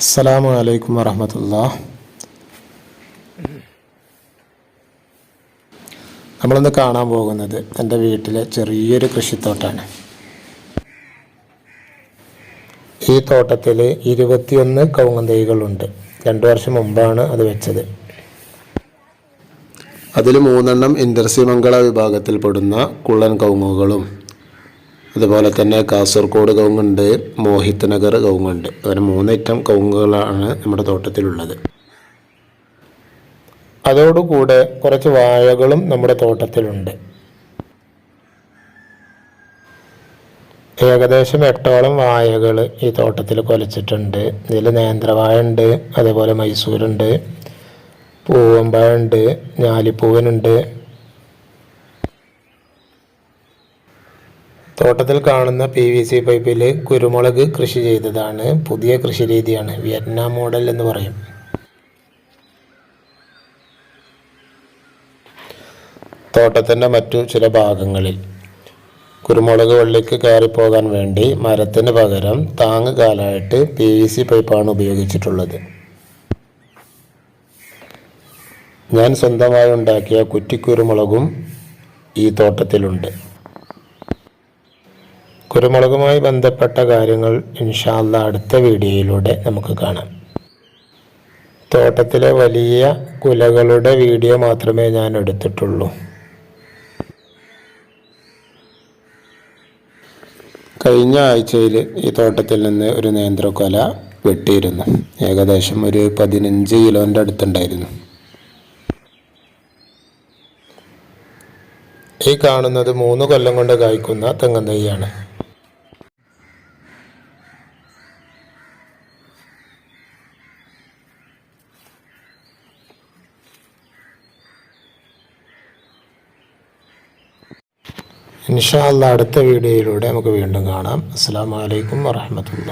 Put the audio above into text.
അസ്സലാമു അലൈക്കും വറഹമത്തുള്ള നമ്മളിന്ന് കാണാൻ പോകുന്നത് എന്റെ വീട്ടിലെ ചെറിയൊരു കൃഷിത്തോട്ടാണ്. ഈ തോട്ടത്തിൽ ഇരുപത്തിയൊന്ന് കവുങ്ങൻ തൈകളുണ്ട് രണ്ട് വർഷം മുമ്പാണ് അത് വെച്ചത്. അതിൽ മൂന്നെണ്ണം ഇന്റർസിമംഗള വിഭാഗത്തിൽപ്പെടുന്ന കുള്ളൻ കവുങ്ങുകളും അതുപോലെ തന്നെ കാസർഗോഡ് കവുങ്ങുണ്ട് മോഹിത് നഗർ കവുങ്ങുണ്ട് അങ്ങനെ മൂന്ന് ഐറ്റം കവുങ്ങുകളാണ് നമ്മുടെ തോട്ടത്തിലുള്ളത്. അതോടുകൂടെ കുറച്ച് വാഴകളും നമ്മുടെ തോട്ടത്തിലുണ്ട്. ഏകദേശം എട്ടോളം വാഴകൾ ഈ തോട്ടത്തിൽ കൊലച്ചിട്ടുണ്ട്. ഇതിൽ നേന്ത്രവാഴ ഉണ്ട് അതേപോലെ മൈസൂരുണ്ട് പൂവമ്പാഴ ഉണ്ട് ഞാലിപ്പൂവനുണ്ട് തോട്ടത്തിൽ കാണുന്ന പി വി സി പൈപ്പിൽ കുരുമുളക് കൃഷി ചെയ്തതാണ്. പുതിയ കൃഷി രീതിയാണ്. വിയറ്റ്നാം മോഡൽ എന്ന് പറയും. തോട്ടത്തിന്റെ മറ്റു ചില ഭാഗങ്ങളിൽ കുരുമുളക് വള്ളിക്ക് കയറിപ്പോകാൻ വേണ്ടി മരത്തിന് പകരം താങ്ങ് കാലായിട്ട് പി വി സി പൈപ്പാണ് ഉപയോഗിച്ചിട്ടുള്ളത്. ഞാൻ സ്വന്തമായി ഉണ്ടാക്കിയ കുറ്റിക്കുരുമുളകും ഈ തോട്ടത്തിലുണ്ട്. കുരുമുളകുമായി ബന്ധപ്പെട്ട കാര്യങ്ങൾ ഇൻഷാല്ല അടുത്ത വീഡിയോയിലൂടെ നമുക്ക് കാണാം. തോട്ടത്തിലെ വലിയ കുലകളുടെ വീഡിയോ മാത്രമേ ഞാൻ എടുത്തിട്ടുള്ളൂ. കഴിഞ്ഞ ആഴ്ചയിൽ ഈ തോട്ടത്തിൽ നിന്ന് ഒരു നേന്ത്രക്കൊല വെട്ടിയിരുന്നു. ഏകദേശം ഒരു പതിനഞ്ച് കിലോന്റെ അടുത്തുണ്ടായിരുന്നു. ഈ കാണുന്നത് മൂന്ന് കൊല്ലം കൊണ്ട് കായ്ക്കുന്ന തെങ്ങൻ ഇൻഷാ അല്ല അടുത്ത വീഡിയോയിലൂടെ നമുക്ക് വീണ്ടും കാണാം. അസ്സാം വലൈക്കും വറഹമത്തുള്ള